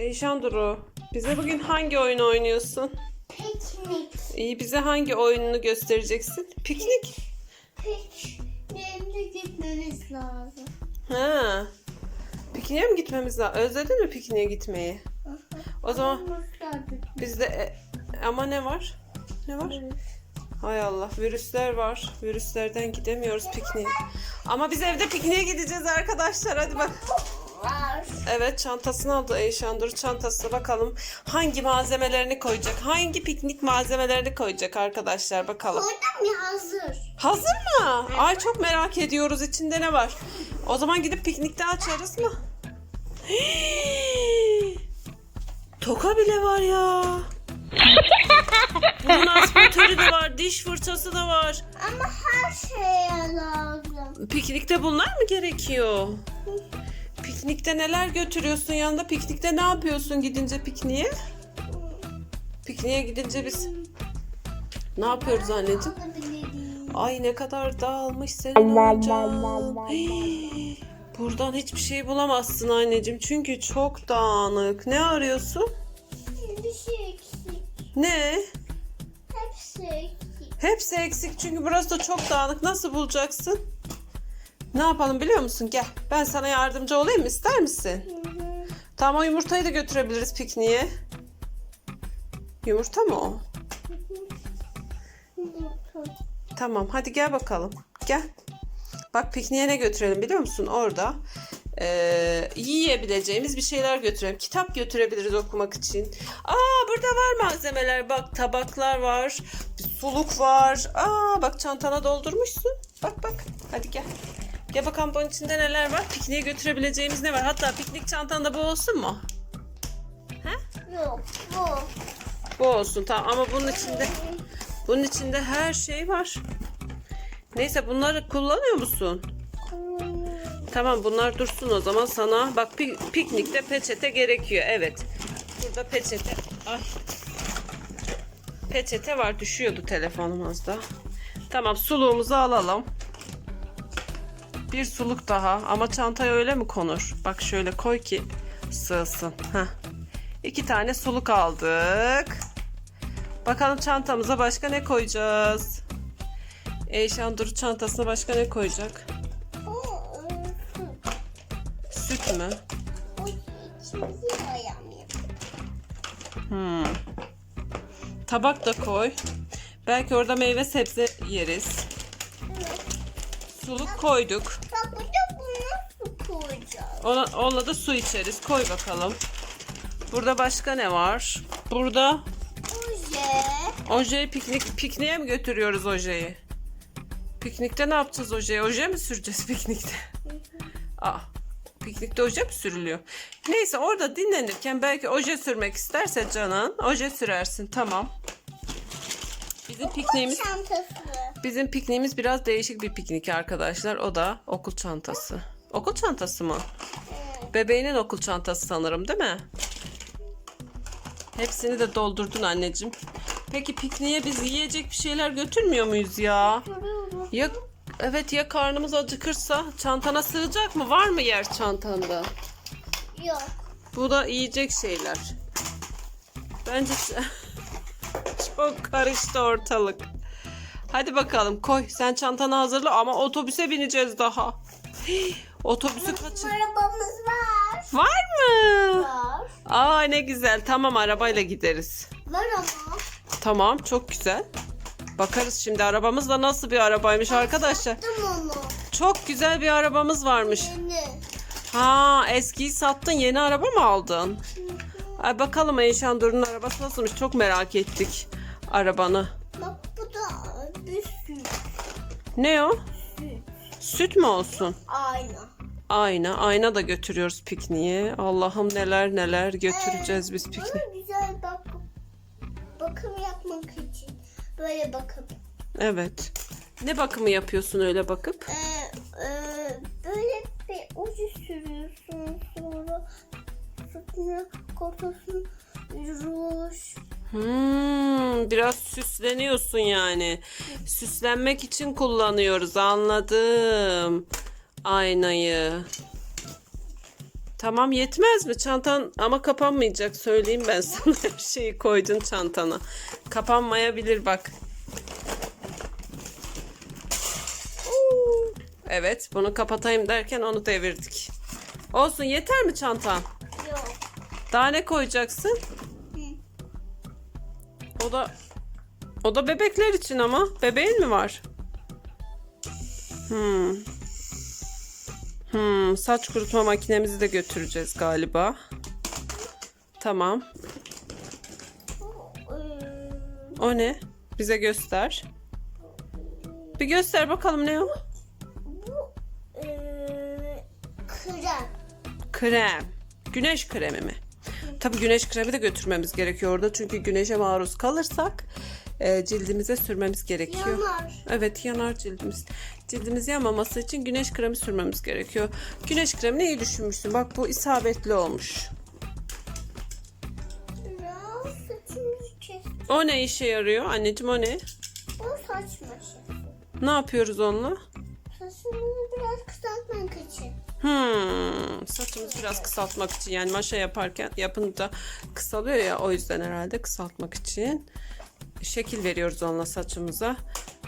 Eyşan Duru, bize bugün hangi oyunu oynuyorsun? Piknik. İyi bize hangi oyununu göstereceksin? Piknik. Pikniğe gitmemiz lazım. Ha. Pikniğe mi gitmemiz lazım? Özledin mi pikniğe gitmeyi? O zaman bizde e, ama ne var? Ne var? Hay Allah virüsler var. Virüslerden gidemiyoruz pikniğe. Ama biz evde pikniğe gideceğiz arkadaşlar. Hadi bak. Evet çantasını aldı Eyşan Dur çantasına bakalım. Hangi malzemelerini koyacak? Hangi piknik malzemelerini koyacak arkadaşlar bakalım. Orada mı hazır? Hazır mı? Ay çok merak ediyoruz içinde ne var. O zaman gidip piknikte açarız mı? Toka bile var ya. Bunun aspiratörü de var, diş fırçası da var. Ama her şeye lazım. Piknikte bunlar mı gerekiyor? Piknikte neler götürüyorsun yanında? Piknikte ne yapıyorsun gidince pikniğe? Pikniğe gidince biz ne yapıyoruz anneciğim? Ay ne kadar dağılmış senin oyuncağın. Hii, Buradan hiçbir şey bulamazsın anneciğim çünkü çok dağınık. Ne arıyorsun? Bir şey eksik. Ne? Hepsi eksik. Hepsi eksik çünkü burası da çok dağınık. Nasıl bulacaksın? Ne yapalım biliyor musun? Gel ben sana yardımcı olayım? İster misin? Tamam o yumurtayı da götürebiliriz pikniğe. Yumurta mı o? Tamam hadi gel bakalım. Gel. Bak pikniğe ne götürelim biliyor musun? Orada eee, yiyebileceğimiz bir şeyler götürelim. Kitap götürebiliriz okumak için. Aa burada var malzemeler. Bak tabaklar var. Suluk var. Aa bak çantana doldurmuşsun. Bak bak. Hadi gel. Gel bakalım bunun içinde neler var. Pikniğe götürebileceğimiz ne var? Hatta piknik çantanda bu olsun mu? Yok bu. Bu olsun tamam ama bunun içinde bunun içinde her şey var. Neyse bunları kullanıyor musun? Tamam bunlar dursun o zaman sana. Bak pi- piknikte peçete gerekiyor. Evet. Burada peçete. Ay. Peçete var. Düşüyordu telefonumuzda. Tamam suluğumuzu alalım. Bir suluk daha. Ama çantaya öyle mi konur? Bak şöyle koy ki sığsın. Heh. İki tane suluk aldık. Bakalım çantamıza başka ne koyacağız? Eyşan Duru çantasına başka ne koyacak? Süt mü? Hmm. Tabak da koy. Belki orada meyve sebze yeriz. Suluk koyduk. Bak burada bunu su koyacağız. Ona, onunla da su içeriz. Koy bakalım. Burada başka ne var? Burada Oje. ojeyi piknik pikniğe mi götürüyoruz ojeyi? Piknikte ne yapacağız ojeyi? Oje mi süreceğiz piknikte? Aa, piknikte oje mi sürülüyor? Neyse orada dinlenirken belki oje sürmek isterse canın oje sürersin. Tamam. Bizim pikniğimiz Çantası. Bizim pikniğimiz biraz değişik bir piknik arkadaşlar. O da okul çantası. Okul çantası mı? Bebeğinin okul çantası sanırım değil mi? Hepsini de doldurdun anneciğim. Peki pikniğe biz yiyecek bir şeyler götürmüyor muyuz ya? Ya evet ya karnımız acıkırsa çantana sığacak mı? Var mı yer çantanda? Yok. Bu da yiyecek şeyler. Bence çok karıştı ortalık. Hadi bakalım koy. Sen çantanı hazırla ama otobüse bineceğiz daha. Hii, Otobüsü kaçır. Arabamız var. Var mı? Var. Aa ne güzel. Tamam arabayla gideriz. Var ama. Tamam çok güzel. Bakarız şimdi arabamız da nasıl bir arabaymış arkadaşlar. Sattım onu. Çok güzel bir arabamız varmış. Yeni. Ha eskiyi sattın yeni araba mı aldın? Ay bakalım Eyşan Duru'nun arabası nasılmış çok merak ettik arabanı. Ne o? Süt. Süt mü olsun? Ayna. Ayna. Ayna da götürüyoruz pikniğe. Allah'ım neler neler götüreceğiz biz pikniğe. Bana güzel bak bakım yapmak için. Böyle bakım. Evet. Ne bakımı yapıyorsun öyle bakıp? Ee, e, böyle bir ucu sürüyorsun sonra sütünü kotasın ruj. Hmm, biraz süsleniyorsun yani. Süslenmek için kullanıyoruz anladım. Aynayı. Tamam yetmez mi? Çantan ama kapanmayacak söyleyeyim ben sana. Her şeyi koydun çantana. Kapanmayabilir bak. Evet bunu kapatayım derken onu devirdik. Olsun yeter mi çantan? Yok. Daha ne koyacaksın? O da o da bebekler için ama. Bebeğin mi var? Hmm. Hmm, saç kurutma makinemizi de götüreceğiz galiba. Tamam. O ne? Bize göster. Bir göster bakalım ne o? bu ee, krem. Krem. Güneş kremi mi? Tabii güneş kremi de götürmemiz gerekiyor orada. Çünkü güneşe maruz kalırsak e, cildimize sürmemiz gerekiyor. Yanar. Evet yanar cildimiz. Cildimiz yanmaması için güneş kremi sürmemiz gerekiyor. Güneş kremini iyi düşünmüşsün. Bak bu isabetli olmuş. O ne işe yarıyor? Anneciğim o ne? O saç maşası. Ne yapıyoruz onunla? Saçımızı biraz kısaltmak için. Hmm, saçımızı biraz kısaltmak için yani maşa yaparken yapınca kısalıyor ya o yüzden herhalde kısaltmak için şekil veriyoruz onunla saçımıza.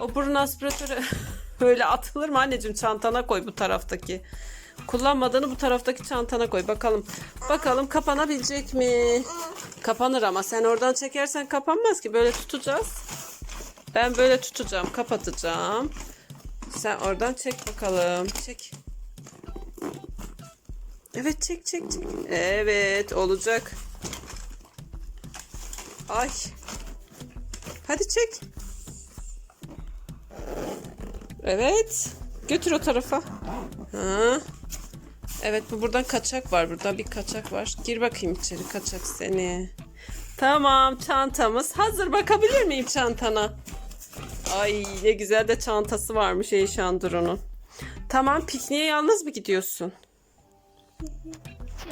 O burun aspiratörü öyle atılır mı anneciğim çantana koy bu taraftaki. Kullanmadığını bu taraftaki çantana koy bakalım. Bakalım kapanabilecek mi? Kapanır ama sen oradan çekersen kapanmaz ki böyle tutacağız. Ben böyle tutacağım kapatacağım. Sen oradan çek bakalım. Çek. Evet çek çek çek. Evet olacak. Ay. Hadi çek. Evet. Götür o tarafa. Ha. Evet bu buradan kaçak var. Burada bir kaçak var. Gir bakayım içeri kaçak seni. Tamam çantamız hazır. Bakabilir miyim çantana? Ay ne güzel de çantası varmış Eyşan. Tamam pikniğe yalnız mı gidiyorsun?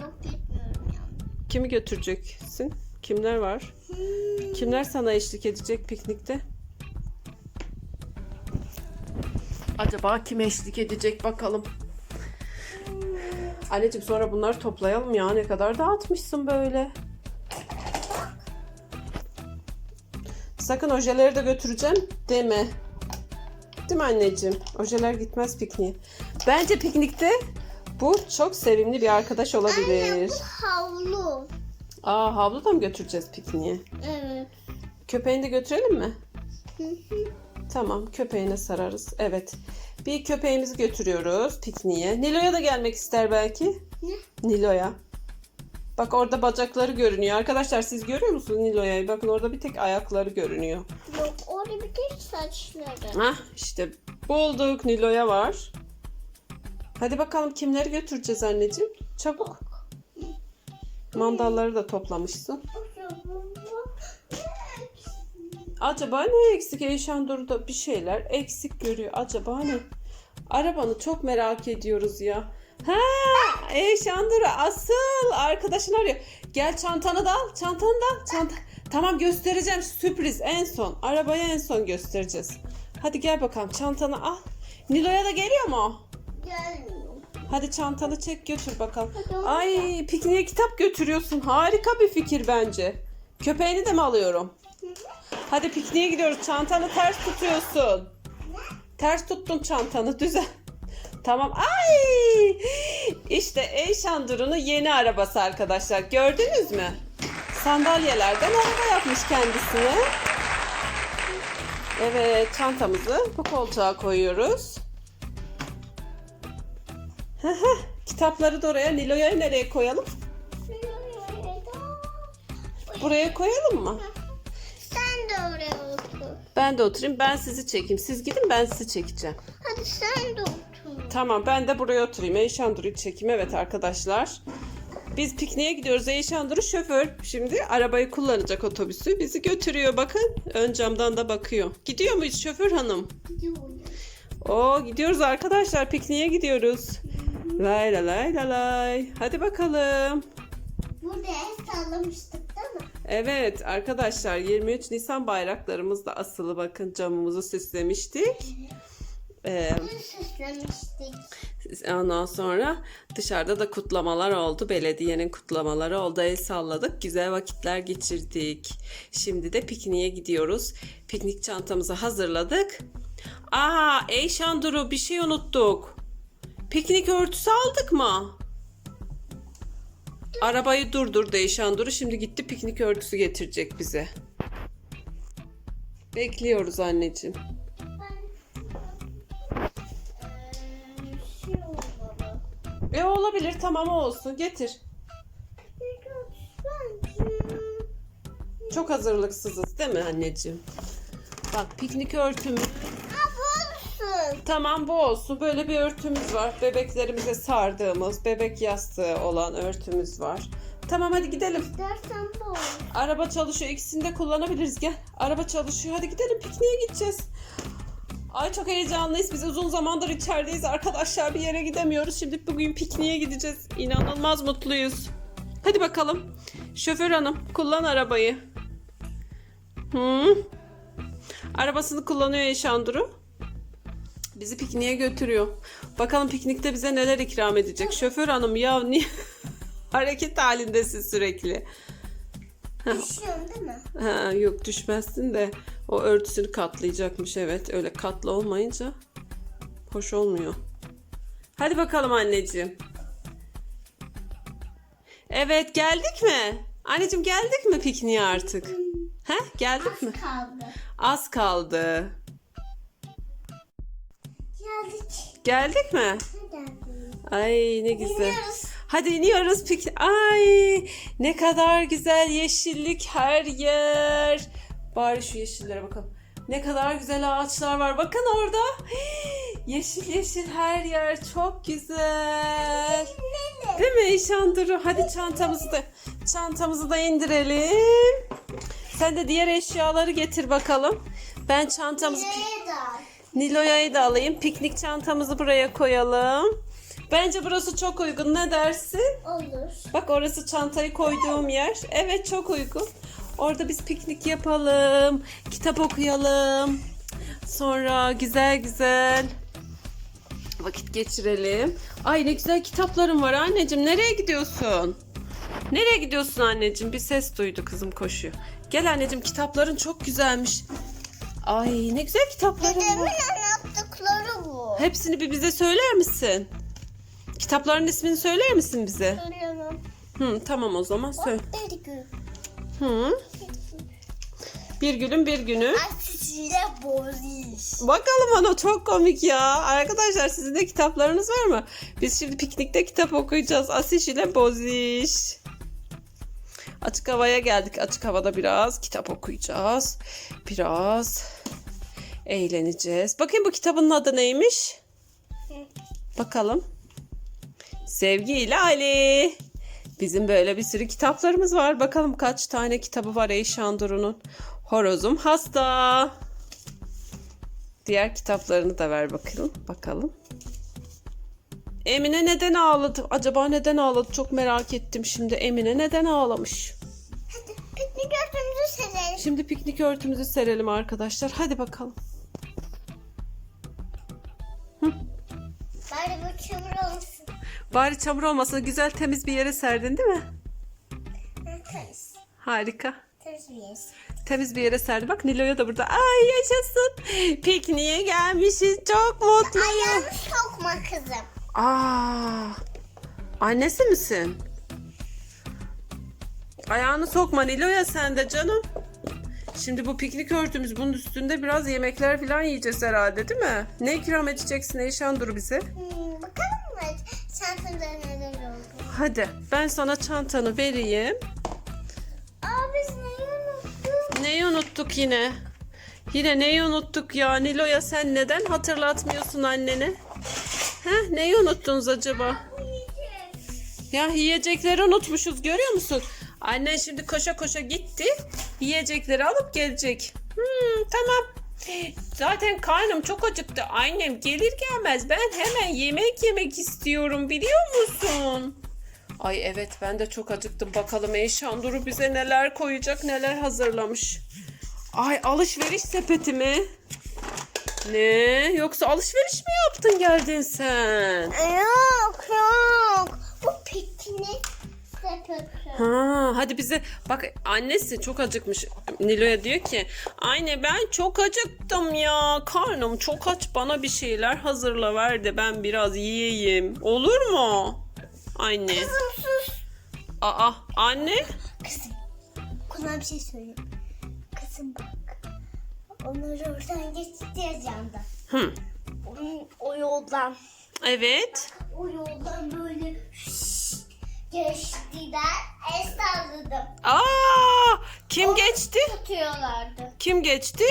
Yok gitmiyorum ya. Kimi götüreceksin? Kimler var? Kimler sana eşlik edecek piknikte? Acaba kim eşlik edecek bakalım. Anneciğim sonra bunları toplayalım ya. Ne kadar dağıtmışsın böyle. Sakın ojeleri de götüreceğim deme. Değil mi anneciğim? Ojeler gitmez pikniğe. Bence piknikte bu çok sevimli bir arkadaş Anne olabilir. bu havlu. Aa havlu da mı götüreceğiz pikniğe? Evet. Köpeğini de götürelim mi? Hı hı. Tamam köpeğine sararız. Evet. Bir köpeğimizi götürüyoruz pikniğe. Nilo'ya da gelmek ister belki. Ne? Nilo'ya. Bak orada bacakları görünüyor. Arkadaşlar siz görüyor musunuz Nilo'ya? Bakın orada bir tek ayakları görünüyor. Yok orada bir tek saçları. Hah işte bulduk Nilo'ya var. Hadi bakalım kimleri götüreceğiz anneciğim? Çabuk. Mandalları da toplamışsın. Acaba ne eksik? Eyşan Duru'da bir şeyler eksik görüyor. Acaba ne? Arabanı çok merak ediyoruz ya. Ha, Eyşan Duru asıl arkadaşın arıyor. Gel çantanı da al. Çantanı da al. Çanta. Tamam göstereceğim sürpriz en son. Arabayı en son göstereceğiz. Hadi gel bakalım çantanı al. Nilo'ya da geliyor mu? Gelmiyor. Hadi çantanı çek götür bakalım. Hadi Ay pikniğe kitap götürüyorsun. Harika bir fikir bence. Köpeğini de mi alıyorum? Hadi pikniğe gidiyoruz. Çantanı ters tutuyorsun. Ters tuttun çantanı düzen. Tamam. Ay! İşte Eyşan Duru'nun yeni arabası arkadaşlar. Gördünüz mü? Sandalyelerden araba yapmış kendisine. Evet çantamızı bu koltuğa koyuyoruz. Kitapları da oraya. Nilo'ya nereye koyalım? Buraya koyalım mı? Sen de oraya otur. Ben de oturayım. Ben sizi çekeyim. Siz gidin ben sizi çekeceğim. Hadi sen de otur. Tamam ben de buraya oturayım. Eyşan Duru'yu çekeyim. Evet arkadaşlar. Biz pikniğe gidiyoruz. Eyşan Duru şoför. Şimdi arabayı kullanacak otobüsü. Bizi götürüyor. Bakın ön camdan da bakıyor. Gidiyor muyuz şoför hanım? Gidiyorum. Oo gidiyoruz arkadaşlar. Pikniğe gidiyoruz. Lay lay lay lay lay. Hadi bakalım. Burada el sallamıştık değil mi? Evet arkadaşlar 23 Nisan bayraklarımız da asılı bakın camımızı süslemiştik. Ee, Bunu süslemiştik. Ondan sonra dışarıda da kutlamalar oldu. Belediyenin kutlamaları oldu. El salladık. Güzel vakitler geçirdik. Şimdi de pikniğe gidiyoruz. Piknik çantamızı hazırladık. Aa, Eyşan Duru bir şey unuttuk. Piknik örtüsü aldık mı? Arabayı durdur Eyşan Duru. Şimdi gitti piknik örtüsü getirecek bize. Bekliyoruz anneciğim. E olabilir tamam olsun getir. Çok hazırlıksızız değil mi anneciğim? Bak piknik örtümüz. Olsun. Tamam bu olsun. Böyle bir örtümüz var. Bebeklerimize sardığımız, bebek yastığı olan örtümüz var. Tamam hadi gidelim. Dersen bu olsun. Araba çalışıyor. İkisini de kullanabiliriz. Gel. Araba çalışıyor. Hadi gidelim pikniğe gideceğiz. Ay çok heyecanlıyız. Biz uzun zamandır içerideyiz arkadaşlar. Bir yere gidemiyoruz. Şimdi bugün pikniğe gideceğiz. İnanılmaz mutluyuz. Hadi bakalım. Şoför hanım kullan arabayı. Hı? Arabasını kullanıyor Eşanduru. Bizi pikniğe götürüyor. Bakalım piknikte bize neler ikram edecek. Şoför hanım ya niye hareket halindesin sürekli. Düşüyorsun değil mi? Ha, yok düşmezsin de o örtüsünü katlayacakmış evet. Öyle katlı olmayınca hoş olmuyor. Hadi bakalım anneciğim. Evet geldik mi? Anneciğim geldik mi pikniğe artık? He geldik mi? Kaldı. Az kaldı. Geldik. Geldik mi? Ay ne güzel. İniyoruz. Hadi iniyoruz pik. Ay ne kadar güzel yeşillik her yer. Bari şu yeşillere bakalım. Ne kadar güzel ağaçlar var. Bakın orada. Yeşil yeşil her yer çok güzel. Değil mi İşan Duru? Hadi çantamızı da çantamızı da indirelim. Sen de diğer eşyaları getir bakalım. Ben çantamızı? Nilo'ya'yı da alayım. Piknik çantamızı buraya koyalım. Bence burası çok uygun. Ne dersin? Olur. Bak orası çantayı koyduğum yer. Evet çok uygun. Orada biz piknik yapalım. Kitap okuyalım. Sonra güzel güzel vakit geçirelim. Ay ne güzel kitaplarım var anneciğim. Nereye gidiyorsun? Nereye gidiyorsun anneciğim? Bir ses duydu kızım koşuyor. Gel anneciğim kitapların çok güzelmiş. Ay ne güzel kitapların var. anlattıkları bu. Hepsini bir bize söyler misin? Kitapların ismini söyler misin bize? Söyleyemem. Hı, tamam o zaman söyle. Bir gün. Hı. Bir günün bir günü. Asisiyle boziş. Bakalım ona çok komik ya. Arkadaşlar sizin de kitaplarınız var mı? Biz şimdi piknikte kitap okuyacağız. Asiş ile Boziş. Açık havaya geldik. Açık havada biraz kitap okuyacağız. Biraz eğleneceğiz. Bakayım bu kitabın adı neymiş? Bakalım. Sevgi ile Ali. Bizim böyle bir sürü kitaplarımız var. Bakalım kaç tane kitabı var Eyşan Duru'nun. Horozum hasta. Diğer kitaplarını da ver bakalım. Bakalım. Emine neden ağladı? Acaba neden ağladı? Çok merak ettim şimdi. Emine neden ağlamış? Piknik örtümüzü serelim. Şimdi piknik örtümüzü serelim arkadaşlar. Hadi bakalım. Bari bu çamur olsun. Bari çamur olmasın. Güzel temiz bir yere serdin değil mi? Temiz. Harika. Temiz bir yer. Temiz bir yere serdi. Bak Nilo'ya da burada. Ay yaşasın. Pikniğe gelmişiz. Çok mutluyum. Ayağını sokma kızım. Aa, annesi misin? Ayağını sokma Nilo'ya sen de canım. Şimdi bu piknik örtümüz bunun üstünde biraz yemekler falan yiyeceğiz herhalde değil mi? Ne ikram edeceksin Eyşan Dur bize? Hmm, bakalım mı? Çantada neler oldu? Hadi ben sana çantanı vereyim. Aa biz neyi unuttuk? Neyi unuttuk yine? Yine neyi unuttuk ya? Nilo'ya sen neden hatırlatmıyorsun annene? Heh, neyi unuttunuz acaba? Ya yiyecekleri unutmuşuz görüyor musun? Annen şimdi koşa koşa gitti. Yiyecekleri alıp gelecek. Hmm, tamam. Zaten karnım çok acıktı. Annem gelir gelmez ben hemen yemek yemek istiyorum biliyor musun? Ay evet ben de çok acıktım. Bakalım Eyşan Duru bize neler koyacak neler hazırlamış. Ay alışveriş sepeti mi? Ne? Yoksa alışveriş mi yaptın geldin sen? Yok yok. Ha, hadi bize bak annesi çok acıkmış. Nilo'ya diyor ki anne ben çok acıktım ya. Karnım çok aç bana bir şeyler hazırla ver de ben biraz yiyeyim. Olur mu? Anne. Kızım sus. Aa anne. Kızım. Sana bir şey söyleyeyim. Kızım bak. Onları oradan geçeceğiz yanda. Hı. Onun o yoldan. Evet. O yoldan böyle şşş geçtiler. El salladım. Aa kim geçti? Tutuyorlardı. Kim geçti?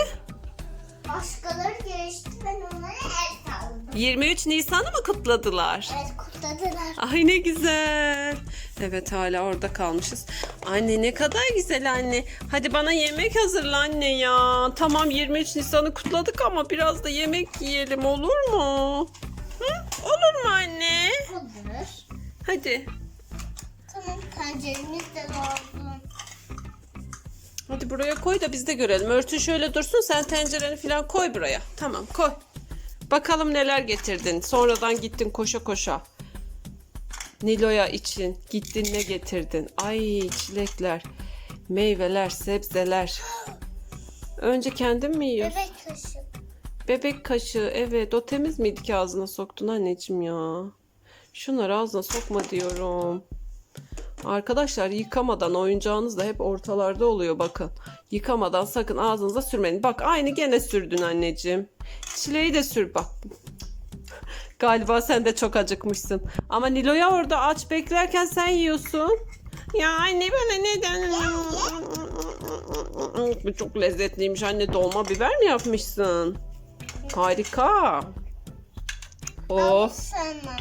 Başkaları geçti. Ben onlara el salladım. 23 Nisan'ı mı kutladılar? Evet kutladılar. Ay ne güzel. Evet hala orada kalmışız. Anne ne kadar güzel anne. Hadi bana yemek hazırla anne ya. Tamam 23 Nisan'ı kutladık ama biraz da yemek yiyelim olur mu? Hı? Olur mu anne? Olur. Hadi. Tenceremiz de lazım. Hadi buraya koy da biz de görelim. Örtün şöyle dursun sen tencereni falan koy buraya. Tamam koy. Bakalım neler getirdin. Sonradan gittin koşa koşa. Nilo'ya için gittin ne getirdin? Ay çilekler, meyveler, sebzeler. Önce kendin mi yiyorsun? Bebek kaşık. Bebek kaşığı evet o temiz miydi ki ağzına soktun anneciğim ya? Şunları ağzına sokma diyorum. Arkadaşlar yıkamadan oyuncağınız da hep ortalarda oluyor bakın. Yıkamadan sakın ağzınıza sürmeyin. Bak aynı gene sürdün anneciğim. Çileği de sür bak. Galiba sen de çok acıkmışsın. Ama Nilo'ya orada aç beklerken sen yiyorsun. Ya anne bana neden? Bu çok lezzetliymiş anne dolma biber mi yapmışsın? Harika. Oh. Sana.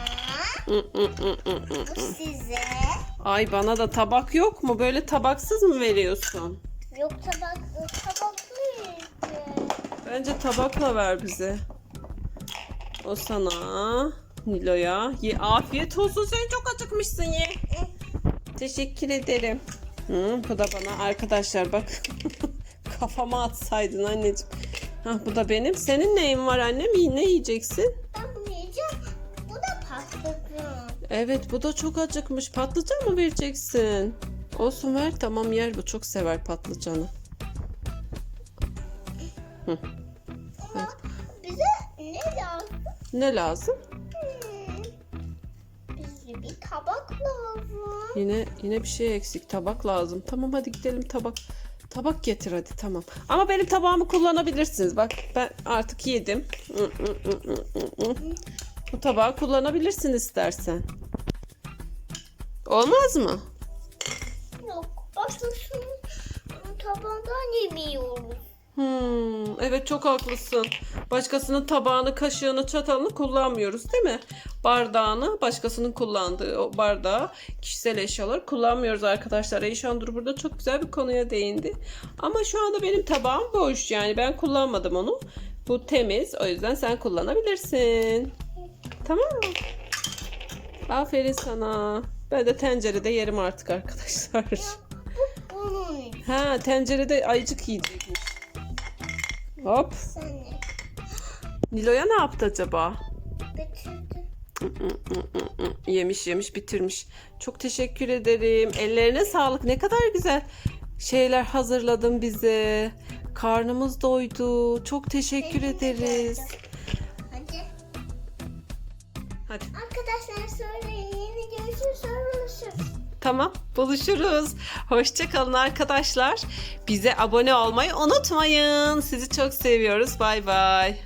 Mm, mm, mm. Bu size. Ay bana da tabak yok mu? Böyle tabaksız mı veriyorsun? Yok tabaklı. Tabaklıydı. Bence tabakla ver bize. O sana. Nilo'ya. Ye, afiyet olsun. Sen çok acıkmışsın ye. Teşekkür ederim. Hı, bu da bana arkadaşlar bak. Kafama atsaydın anneciğim. Hah, bu da benim. Senin neyin var annem? Ne yiyeceksin? Ben Evet bu da çok acıkmış. Patlıcan mı vereceksin? Olsun ver tamam yer bu çok sever patlıcanı. Ama bize ne lazım? Ne lazım? Hmm. Bize bir tabak lazım. Yine yine bir şey eksik. Tabak lazım. Tamam hadi gidelim tabak. Tabak getir hadi tamam. Ama benim tabağımı kullanabilirsiniz. Bak ben artık yedim. Bu tabağı kullanabilirsin istersen. Olmaz mı? Yok. Başkasının tabağından yemiyoruz. Hmm, evet çok haklısın. Başkasının tabağını, kaşığını, çatalını kullanmıyoruz değil mi? Bardağını, başkasının kullandığı o bardağı, kişisel eşyaları kullanmıyoruz arkadaşlar. Eyşan Dur burada çok güzel bir konuya değindi. Ama şu anda benim tabağım boş yani ben kullanmadım onu. Bu temiz o yüzden sen kullanabilirsin. Tamam mı? Aferin sana. Ben de tencerede yerim artık arkadaşlar. Ha tencerede ayıcık yiyecekmiş. Hop. Nilo'ya ne yaptı acaba? Bitirdi. Yemiş yemiş bitirmiş. Çok teşekkür ederim. Ellerine sağlık. Ne kadar güzel şeyler hazırladın bize. Karnımız doydu. Çok teşekkür Elinize ederiz. sağlık. Hadi. Arkadaşlar söyleyin. Yeni görüşürüz. Sonra buluşuruz. Tamam. Buluşuruz. Hoşçakalın arkadaşlar. Bize abone olmayı unutmayın. Sizi çok seviyoruz. Bay bay.